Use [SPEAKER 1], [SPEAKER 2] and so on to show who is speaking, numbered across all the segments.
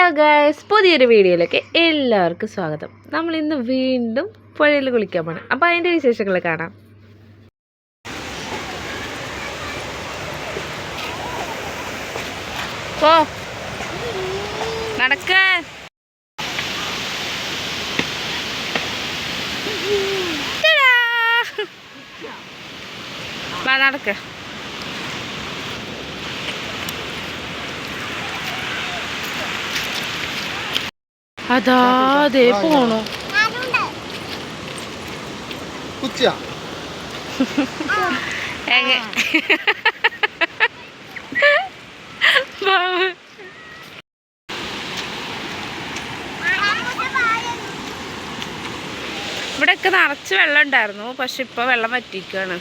[SPEAKER 1] Hello guys പുതിയൊരു വീഡിയോയിലേക്ക് എല്ലാവർക്കും സ്വാഗതം. നമ്മൾ ഇന്ന് വീണ്ടും പുഴയിൽ കുളിക്കാൻ പോകണം അപ്പോൾ അതിന്റെ വിശേഷങ്ങൾ കാണാം. ഓ നടക്ക. നടക്ക. അതാ ദേ പോണു.
[SPEAKER 2] കുച്ചിയാ
[SPEAKER 1] എങ്ങ- ബാബു. ഇവിടെയൊക്കെ നിറച്ച് വെള്ളം ഉണ്ടായിരുന്നു പക്ഷെ ഇപ്പൊ വെള്ളം വറ്റിക്കാണ്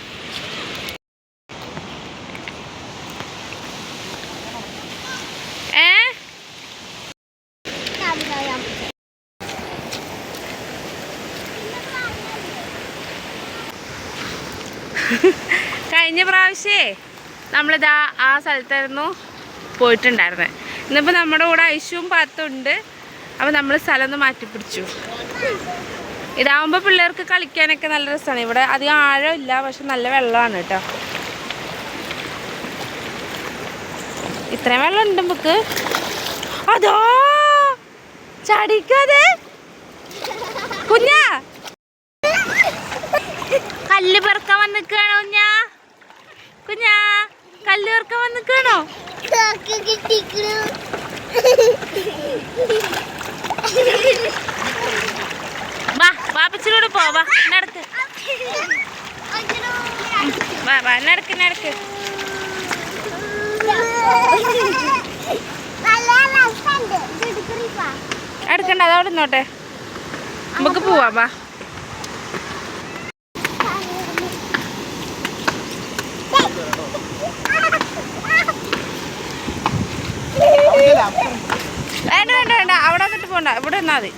[SPEAKER 1] കഴിഞ്ഞ പ്രാവശ്യേ നമ്മളിതാ ആ സ്ഥലത്തായിരുന്നു പോയിട്ടുണ്ടായിരുന്നത് ഇന്നിപ്പോൾ നമ്മുടെ കൂടെ ഐശുവും പാത്തുണ്ട് അപ്പോൾ നമ്മൾ സ്ഥലം ഒന്ന് മാറ്റിപ്പിടിച്ചു. ഇതാവുമ്പോൾ പിള്ളേർക്ക് കളിക്കാനൊക്കെ നല്ല രസമാണ് ഇവിടെ അധികം ആഴമില്ല പക്ഷെ നല്ല വെള്ളമാണ് കേട്ടോ. ഇത്രയും വെള്ളം ഉണ്ട് നമുക്ക്. അതോ? ചടിക്കാതെ? കുഞ്ഞാ? കല്ല് പെറുക്കാൻ വന്നിക്കാണോ കുഞ്ഞാ? കല്ല് പെറുക്കാൻ വന്നിക്കാണോ വാ വാപ്പച്ചിനോട് പോ വാ നടക്ക്. വാ വാ നടക്ക് നടക്ക്. എടുക്കണ്ട അതവിടെ നോട്ടെ നമുക്ക് പോവാ വാ വേണ്ട വേണ്ട വേണ്ട അവിടെ വന്നിട്ട് പോണ്ട ഇവിടെ നിന്നാ മതി.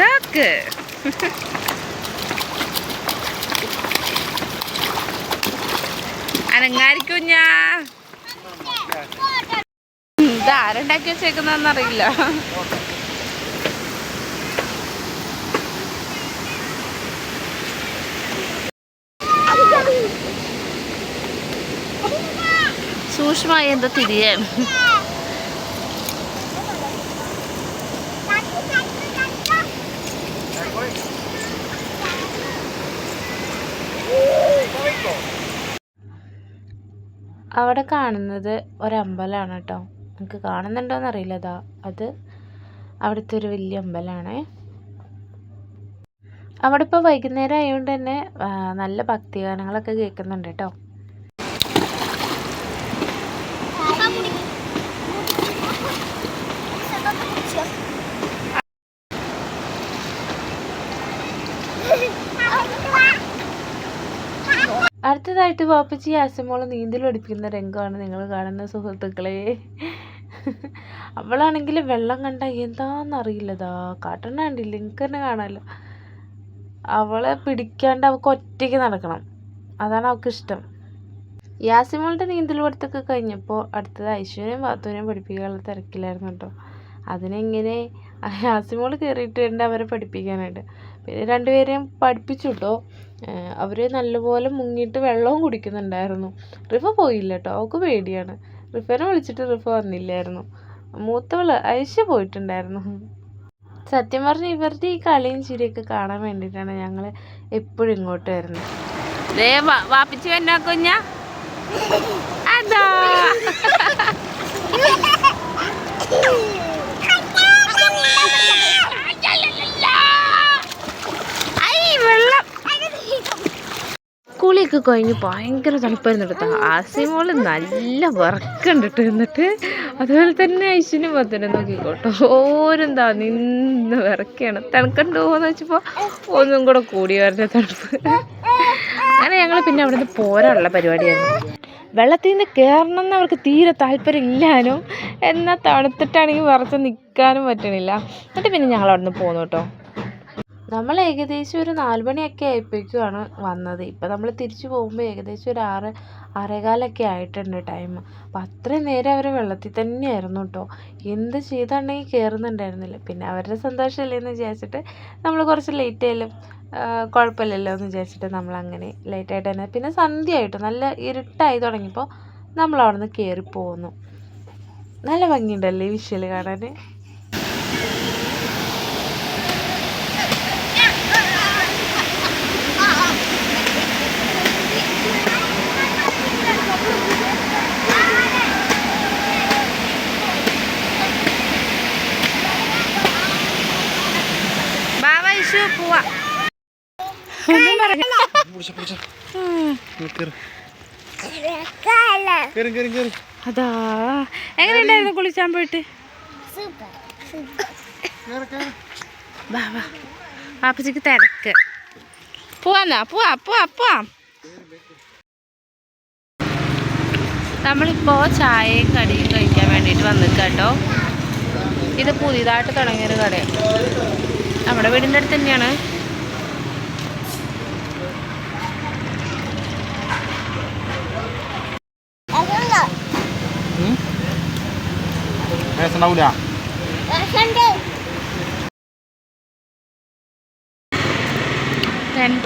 [SPEAKER 1] നോക്ക് അനങ്ങാരിക്കുഞ്ഞാ ഇത് ആരുണ്ടാക്കി വെച്ചേക്കുന്നറിയില്ല സൂക്ഷ്മമായി എന്താ തിരിയാൻ? അവിടെ കാണുന്നത് ഒരമ്പലമാണ് കേട്ടോ നിങ്ങൾക്ക് കാണുന്നുണ്ടോയെന്ന് അറിയില്ല അതാ അത് അവിടുത്തെ ഒരു വലിയ അമ്പലമാണ് അവിടെ ഇപ്പോൾ വൈകുന്നേരം ആയതുകൊണ്ട് തന്നെ നല്ല ഭക്തിഗാനങ്ങളൊക്കെ കേൾക്കുന്നുണ്ട് കേട്ടോ അടുത്തതായിട്ട് വാപ്പച്ചി ആസമോൾ നീന്തൽ പഠിപ്പിക്കുന്ന രംഗമാണ് നിങ്ങൾ കാണുന്ന സുഹൃത്തുക്കളെ. അവളാണെങ്കിൽ വെള്ളം കണ്ട എന്താണെന്നറിയില്ലതാ കാട്ടണ കണ്ടില്ല? എനിക്ക് തന്നെ കാണാമല്ലോ അവളെ പിടിക്കാണ്ട് അവൾക്ക് ഒറ്റയ്ക്ക് നടക്കണം. അതാണ് അവൾക്ക് ഇഷ്ടം. യാസിമോളുടെ നീന്തൽ പഠിത്തമൊക്കെ കഴിഞ്ഞപ്പോൾ അടുത്തത് ഐശ്വര്യം പാത്തുവിനെയും പഠിപ്പിക്കാനുള്ള തിരക്കിലായിരുന്നു കേട്ടോ. അതിനെങ്ങനെ യാസിമോൾ കയറിയിട്ട് വേണ്ട അവരെ പഠിപ്പിക്കാനായിട്ട്. പിന്നെ രണ്ടുപേരെയും പഠിപ്പിച്ചു കേട്ടോ അവർ നല്ലപോലെ മുങ്ങിയിട്ട് വെള്ളവും കുടിക്കുന്നുണ്ടായിരുന്നു. റിഫ പോയില്ല കേട്ടോ അവൾക്ക് പേടിയാണ്. റിഫനെ വിളിച്ചിട്ട് റിഫ വന്നില്ലായിരുന്നു. മൂത്തവൾ ഐഷ പോയിട്ടുണ്ടായിരുന്നു. സത്യം പറഞ്ഞ ഇവരുടെ ഈ കളിയും ചിരിയൊക്കെ കാണാൻ വേണ്ടിയിട്ടാണ് ഞങ്ങൾ എപ്പോഴും ഇങ്ങോട്ട് വരുന്നത് ദേ വാപ്പിച്ച് വന്നാ കുഞ്ഞ? അതാ. കുളിയൊക്കെ കഴിഞ്ഞ് ഭയങ്കര തണുപ്പായിരുന്നു കേട്ടോ. ആസിമോൾ നല്ല വറക്കുണ്ട് എന്നിട്ട് അതുപോലെ തന്നെ ഐശ്വര്യം പത്തനെ നോക്കിക്കോട്ടോ. ഓരെന്താ നിന്ന് വിറക്കുകയാണ് തണുക്കണ്ടോന്ന് വെച്ചപ്പോൾ ഒന്നും കൂടെ കൂടി വരണ്ട തണുപ്പ്. അങ്ങനെ ഞങ്ങൾ പിന്നെ അവിടെ നിന്ന് പോരാനുള്ള പരിപാടിയായിരുന്നു. വെള്ളത്തിൽ നിന്ന് കയറണം എന്ന് അവർക്ക് തീരെ താല്പര്യം ഇല്ലാനും എന്നാൽ തണുത്തിട്ടാണെങ്കിൽ വിറച്ച് നിൽക്കാനും പറ്റണില്ല. എന്നിട്ട് പിന്നെ ഞങ്ങൾ അവിടെ നിന്ന് പോന്നു കേട്ടോ. നമ്മൾ ഏകദേശം ഒരു നാല് മണിയൊക്കെ ആയപ്പോഴേക്കുമാണ് വന്നത്. ഇപ്പം നമ്മൾ തിരിച്ചു പോകുമ്പോൾ ഏകദേശം ഒരു ആറ് ആറേകാലൊക്കെ ആയിട്ടുണ്ട് ടൈം അപ്പം അത്രയും നേരം അവർ വെള്ളത്തിൽ തന്നെയായിരുന്നു കേട്ടോ. എന്ത് ചെയ്താണെങ്കിൽ കയറുന്നുണ്ടായിരുന്നില്ല. പിന്നെ അവരുടെ സന്തോഷമല്ലേ എന്ന് വിചാരിച്ചിട്ട് നമ്മൾ കുറച്ച് ലേറ്റ് ആയാലും കുഴപ്പമില്ലല്ലോ എന്ന് വിചാരിച്ചിട്ട് നമ്മൾ അങ്ങനെ ലേറ്റായിട്ട് തന്നെ. പിന്നെ സന്ധ്യ ആയിട്ട് നല്ല ഇരുട്ടായി തുടങ്ങിയപ്പോൾ നമ്മൾ അവിടെ നിന്ന് കയറിപ്പോന്നു നല്ല ഭംഗിയുണ്ടല്ലേ ഈ വിഷ്വൽ കാണാൻ പോവാ. ഒന്നും പറ അതാ. എങ്ങനെയുണ്ടായിരുന്നു കുളിച്ചാൻ പോയിട്ട്? വാ വാ. പാപ്പച്ചിക്ക് തിരക്ക്. പോവാന്നാ? പോവാ പോവാ പോവാം. നമ്മളിപ്പോൾ ചായയും കടിയും കഴിക്കാൻ വേണ്ടിട്ട് വന്നിട്ട് കേട്ടോ. ഇത് പുതിയതായിട്ട് തുടങ്ങിയൊരു കടയാണ് നമ്മുടെ വീടിന്റെ അടുത്ത് തന്നെയാണ്.
[SPEAKER 2] असं
[SPEAKER 1] लावू द्या टन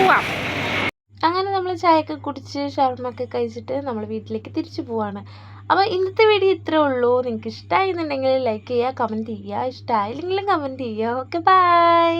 [SPEAKER 1] പോവാം. അങ്ങനെ നമ്മൾ ചായയൊക്കെ കുടിച്ച് ഷവർമൊക്കെ കഴിച്ചിട്ട് നമ്മൾ വീട്ടിലേക്ക് തിരിച്ചു പോവാണ്. അപ്പോൾ ഇന്നത്തെ വീഡിയോ ഇത്രേ ഉള്ളൂ. നിങ്ങൾക്ക് ഇഷ്ടമായിരുന്നുണ്ടെങ്കിൽ ലൈക്ക് ചെയ്യുക കമന്റ് ചെയ്യുക. ഇഷ്ടമായില്ലെങ്കിലും കമന്റ് ചെയ്യുക. Okay bye